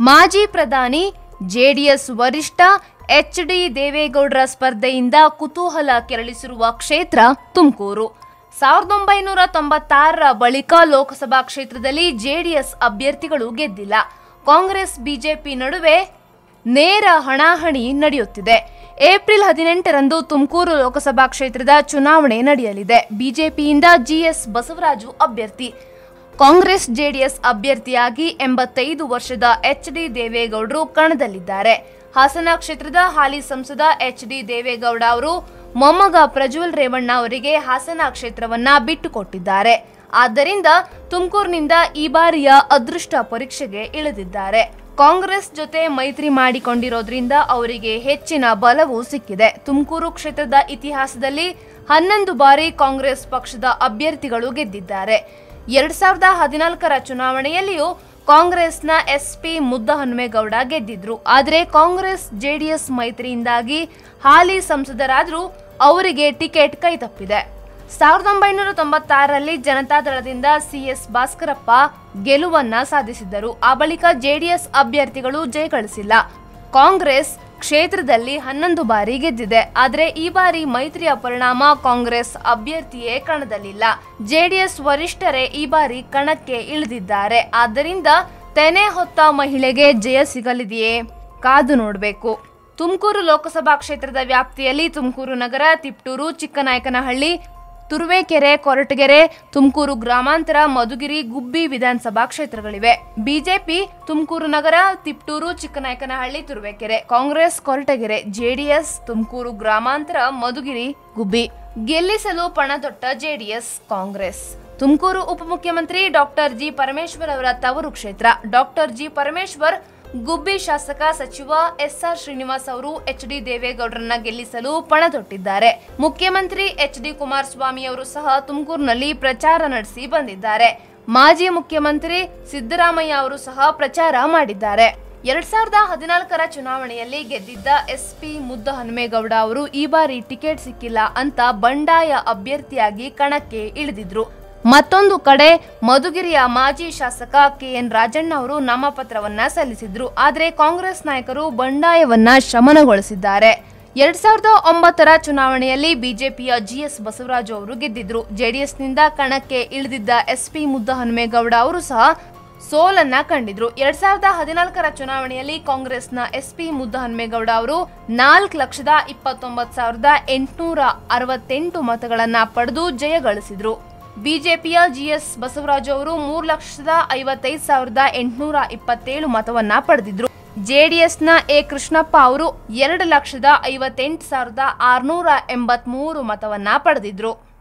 ಮಾಜಿ ಪ್ರಧಾನಿ, ಜೆಡಿಎಸ್ ವರಿಷ್ಠ ಎಚ್ ಡಿ ದೇವೇಗೌಡರ ಸ್ಪರ್ಧೆಯಿಂದ ಕುತೂಹಲ ಕೆರಳಿಸಿರುವ ಕ್ಷೇತ್ರ ತುಮಕೂರು. ಸಾವಿರದ ಒಂಬೈನೂರ ತೊಂಬತ್ತಾರರ ಬಳಿಕ ಲೋಕಸಭಾ ಕ್ಷೇತ್ರದಲ್ಲಿ ಜೆಡಿಎಸ್ ಅಭ್ಯರ್ಥಿಗಳು ಗೆದ್ದಿಲ್ಲ. ಕಾಂಗ್ರೆಸ್, ಬಿಜೆಪಿ ನಡುವೆ ನೇರ ಹಣಾಹಣಿ ನಡೆಯುತ್ತಿದೆ. ಏಪ್ರಿಲ್ ಹದಿನೆಂಟರಂದು ತುಮಕೂರು ಲೋಕಸಭಾ ಕ್ಷೇತ್ರದ ಚುನಾವಣೆ ನಡೆಯಲಿದೆ. ಬಿಜೆಪಿಯಿಂದ ಜಿಎಸ್ ಬಸವರಾಜು ಅಭ್ಯರ್ಥಿ. ಕಾಂಗ್ರೆಸ್ ಜೆಡಿಎಸ್ ಅಭ್ಯರ್ಥಿಯಾಗಿ ಎಂಬತ್ತೈದು ವರ್ಷದ ಎಚ್ ಡಿ ದೇವೇಗೌಡರು ಕಣದಲ್ಲಿದ್ದಾರೆ. ಹಾಸನ ಕ್ಷೇತ್ರದ ಹಾಲಿ ಸಂಸದ ಎಚ್ ಡಿ ದೇವೇಗೌಡ ಅವರು ಮೊಮ್ಮಗ ಪ್ರಜ್ವಲ್ ರೇವಣ್ಣ ಅವರಿಗೆ ಹಾಸನ ಕ್ಷೇತ್ರವನ್ನ ಬಿಟ್ಟುಕೊಟ್ಟಿದ್ದಾರೆ. ಆದ್ದರಿಂದ ತುಮಕೂರಿನಿಂದ ಈ ಬಾರಿಯ ಅದೃಷ್ಟ ಪರೀಕ್ಷೆಗೆ ಇಳಿದಿದ್ದಾರೆ. ಕಾಂಗ್ರೆಸ್ ಜೊತೆ ಮೈತ್ರಿ ಮಾಡಿಕೊಂಡಿರೋದ್ರಿಂದ ಅವರಿಗೆ ಹೆಚ್ಚಿನ ಬಲವು ಸಿಕ್ಕಿದೆ. ತುಮಕೂರು ಕ್ಷೇತ್ರದ ಇತಿಹಾಸದಲ್ಲಿ ಹನ್ನೊಂದು ಬಾರಿ ಕಾಂಗ್ರೆಸ್ ಪಕ್ಷದ ಅಭ್ಯರ್ಥಿಗಳು ಗೆದ್ದಿದ್ದಾರೆ. ಎರಡ್ ಸಾವಿರದ ಹದಿನಾಲ್ಕರ ಚುನಾವಣೆಯಲ್ಲಿಯೂ ಕಾಂಗ್ರೆಸ್ನ ಎಸ್ಪಿ ಮುದ್ದಹನುಮೇಗೌಡ ಗೆದ್ದಿದ್ರು. ಆದರೆ ಕಾಂಗ್ರೆಸ್ ಜೆಡಿಎಸ್ ಮೈತ್ರಿಯಿಂದಾಗಿ ಹಾಲಿ ಸಂಸದರಾದರೂ ಅವರಿಗೆ ಟಿಕೆಟ್ ಕೈತಪ್ಪಿದೆ ಸಾವಿರದ ಒಂಬೈನೂರ ತೊಂಬತ್ತಾರರಲ್ಲಿ ಜನತಾದಳದಿಂದ ಸಿಎಸ್ ಭಾಸ್ಕರಪ್ಪ ಗೆಲುವನ್ನ ಸಾಧಿಸಿದ್ದರು. ಆ ಬಳಿಕ ಜೆಡಿಎಸ್ ಅಭ್ಯರ್ಥಿಗಳು ಜಯಗಳಿಸಿಲ್ಲ ಕಾಂಗ್ರೆಸ್ ಕ್ಷೇತ್ರದಲ್ಲಿ ಹನ್ನೊಂದು ಬಾರಿ ಗೆದ್ದಿದೆ. ಆದರೆ ಈ ಬಾರಿ ಮೈತ್ರಿಯ ಪರಿಣಾಮ ಕಾಂಗ್ರೆಸ್ ಅಭ್ಯರ್ಥಿಯೇ ಕಣದಲ್ಲಿಲ್ಲ. ಜೆಡಿಎಸ್ ವರಿಷ್ಠರೇ ಈ ಬಾರಿ ಕಣಕ್ಕೆ ಇಳಿದಿದ್ದಾರೆ. ಆದ್ದರಿಂದ ತೆನೆ ಹೊತ್ತ ಮಹಿಳೆಗೆ ಜಯ ಸಿಗಲಿದೆಯೇ? ಕಾದು ನೋಡಬೇಕು. ತುಮಕೂರು ಲೋಕಸಭಾ ಕ್ಷೇತ್ರದ ವ್ಯಾಪ್ತಿಯಲ್ಲಿ ತುಮಕೂರು ನಗರ, ತಿಪ್ಟೂರು, ಚಿಕ್ಕನಾಯಕನಹಳ್ಳಿ ತುರುವೇಕೆರೆ, ಕೊರಟಗೆರೆ, ತುಮಕೂರು ಗ್ರಾಮಾಂತರ, ಮಧುಗಿರಿ, ಗುಬ್ಬಿ ವಿಧಾನಸಭಾ ಕ್ಷೇತ್ರಗಳಿವೆ. ಬಿಜೆಪಿ, ತುಮಕೂರು ನಗರ, ತಿಪ್ಟೂರು, ಚಿಕ್ಕನಾಯಕನಹಳ್ಳಿ, ತುರುವೇಕೆರೆ. ಕಾಂಗ್ರೆಸ್, ಕೊರಟಗೆರೆ, ಜೆಡಿಎಸ್, ತುಮಕೂರು ಗ್ರಾಮಾಂತರ, ಮಧುಗಿರಿ, ಗುಬ್ಬಿ. ಗೆಲ್ಲಿಸಲು ಪಣತೊಟ್ಟ ಜೆಡಿಎಸ್, ಕಾಂಗ್ರೆಸ್. ತುಮಕೂರು ಉಪಮುಖ್ಯಮಂತ್ರಿ ಡಾಕ್ಟರ್ ಜಿ ಪರಮೇಶ್ವರ್ ಅವರ ತವರು ಕ್ಷೇತ್ರ. ಡಾಕ್ಟರ್ ಜಿ ಪರಮೇಶ್ವರ್ ಗುಬ್ಬಿ ಶಾಸಕ ಸಚಿವ ಎಸ್ಆರ್ ಶ್ರೀನಿವಾಸ್ ಅವರು ಎಚ್ ಡಿ ದೇವೇಗೌಡರನ್ನ ಗೆಲ್ಲಿಸಲು ಪಣತೊಟ್ಟಿದ್ದಾರೆ ಮುಖ್ಯಮಂತ್ರಿ ಎಚ್ ಡಿ ಕುಮಾರಸ್ವಾಮಿ ಅವರು ಸಹ ತುಮಕೂರಿನಲ್ಲಿ ಪ್ರಚಾರ ನಡೆಸಿ ಬಂದಿದ್ದಾರೆ. ಮಾಜಿ ಮುಖ್ಯಮಂತ್ರಿ ಸಿದ್ದರಾಮಯ್ಯ ಅವರು ಸಹ ಪ್ರಚಾರ ಮಾಡಿದ್ದಾರೆ. ಎರಡ್ ಸಾವಿರದ ಹದಿನಾಲ್ಕರ ಚುನಾವಣೆಯಲ್ಲಿ ಗೆದ್ದಿದ್ದ ಎಸ್ಪಿ ಮುದ್ದ ಹನುಮೇಗೌಡ ಅವರು ಈ ಬಾರಿ ಟಿಕೆಟ್ ಸಿಕ್ಕಿಲ್ಲ ಅಂತ ಬಂಡಾಯ ಅಭ್ಯರ್ಥಿಯಾಗಿ ಕಣಕ್ಕೆ ಇಳಿದಿದ್ರು. ಮತ್ತೊಂದು ಕಡೆ ಮಧುಗಿರಿಯ ಮಾಜಿ ಶಾಸಕ ಕೆಎನ್ ರಾಜಣ್ಣ ಅವರು ನಾಮಪತ್ರವನ್ನ ಸಲ್ಲಿಸಿದ್ರು. ಆದರೆ ಕಾಂಗ್ರೆಸ್ ನಾಯಕರು ಬಂಡಾಯವನ್ನ ಶಮನಗೊಳಿಸಿದ್ದಾರೆ. ಎರಡ್ ಸಾವಿರದ ಒಂಬತ್ತರ ಚುನಾವಣೆಯಲ್ಲಿ ಬಿಜೆಪಿಯ ಜಿಎಸ್ ಬಸವರಾಜು ಅವರು ಗೆದ್ದಿದ್ರು. ಜೆಡಿಎಸ್ನಿಂದ ಕಣಕ್ಕೆ ಇಳಿದಿದ್ದ ಎಸ್ಪಿ ಮುದ್ದಹನುಮೇಗೌಡ ಅವರು ಸಹ ಸೋಲನ್ನ ಕಂಡಿದ್ರು. ಎರಡ್ ಸಾವಿರದ ಹದಿನಾಲ್ಕರ ಚುನಾವಣೆಯಲ್ಲಿ ಕಾಂಗ್ರೆಸ್ನ ಎಸ್ಪಿ ಮುದ್ದಹನುಮೇಗೌಡ ಅವರು ನಾಲ್ಕು ಲಕ್ಷದ ಇಪ್ಪತ್ತೊಂಬತ್ತು ಸಾವಿರದ ಎಂಟುನೂರ ಅರವತ್ತೆಂಟು ಮತಗಳನ್ನ ಪಡೆದು ಜಯಗಳಿಸಿದ್ರು ಬಿಜೆಪಿಯ ಜಿಎಸ್ ಬಸವರಾಜ್ ಅವರು ಮೂರು ಲಕ್ಷದ ಐವತ್ತೈದು ಸಾವಿರದ ಎಂಟುನೂರ ಇಪ್ಪತ್ತೇಳು ಮತವನ್ನ ಪಡೆದಿದ್ರು. ಜೆಡಿಎಸ್ನ ಎ ಕೃಷ್ಣಪ್ಪ ಅವರು ಎರಡು ಲಕ್ಷದ ಐವತ್ತೆಂಟು ಸಾವಿರದ ಆರುನೂರ ಎಂಬತ್ಮೂರು ಮತವನ್ನ ಪಡೆದಿದ್ರು.